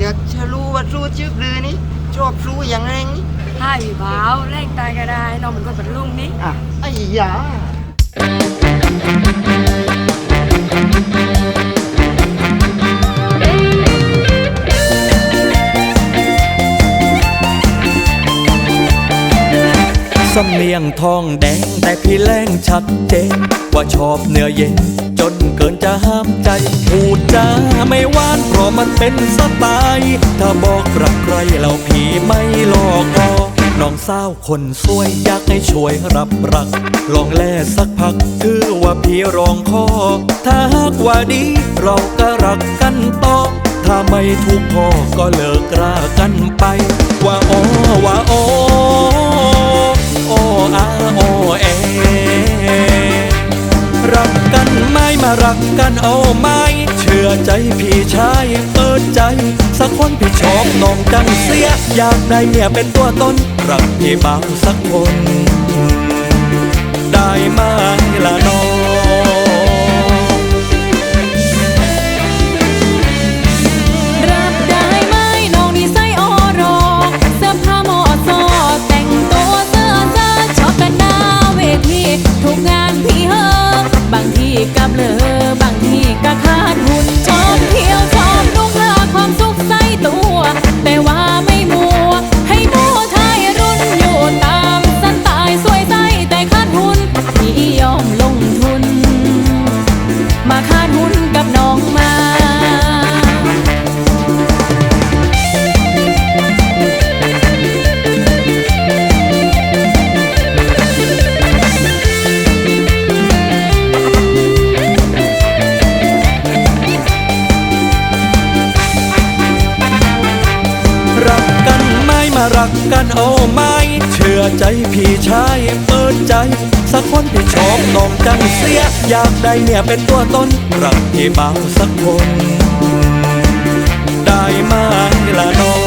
อยากจะรู้ว่าสู้ชึกลือนี่ชอบสู้อย่างแรงนี่ให้พี่บ่าวแรงตายก็ได้น้องเป็นคนปัดลุงนี่อะไอ้ยาสำเนียงทองแดงแต่พี่แรงชัดเจนว่าชอบเนื้อเย็นจ นเกินจะห้ามใจ พูดจาไม่หวานเพราะมันเป็นสไตล์ถ้าบอกรักใครเราพี่ไม่หลอกลอน้องสาวคนสวยอยากให้ช่วยรับรัก ลองแลสักพักคือว่าพี่รองคอ ถ้าหากว่าดีเราก็รักกันต่อ ถ้าไม่ถูกพอก็เลิกรากันไป ว่าโอว่าอโอ เอาไหมเชื่อใจพี่ชายเปิดใจ สักคนพี่ชอบน้องจังเสีย อยากได้เมียเป็นตัวตน รักพี่บ้างสักคน ได้ไหมล่ะน้อง รักกันเอาไหมเชื่อใจพี่ชายเปิดใจ สักคนที่ชอบน้องจังเสีย อยากได้เนี่ยเป็นตัวตน รักพี่เบาสักคน ได้ไหมล่ะน้อง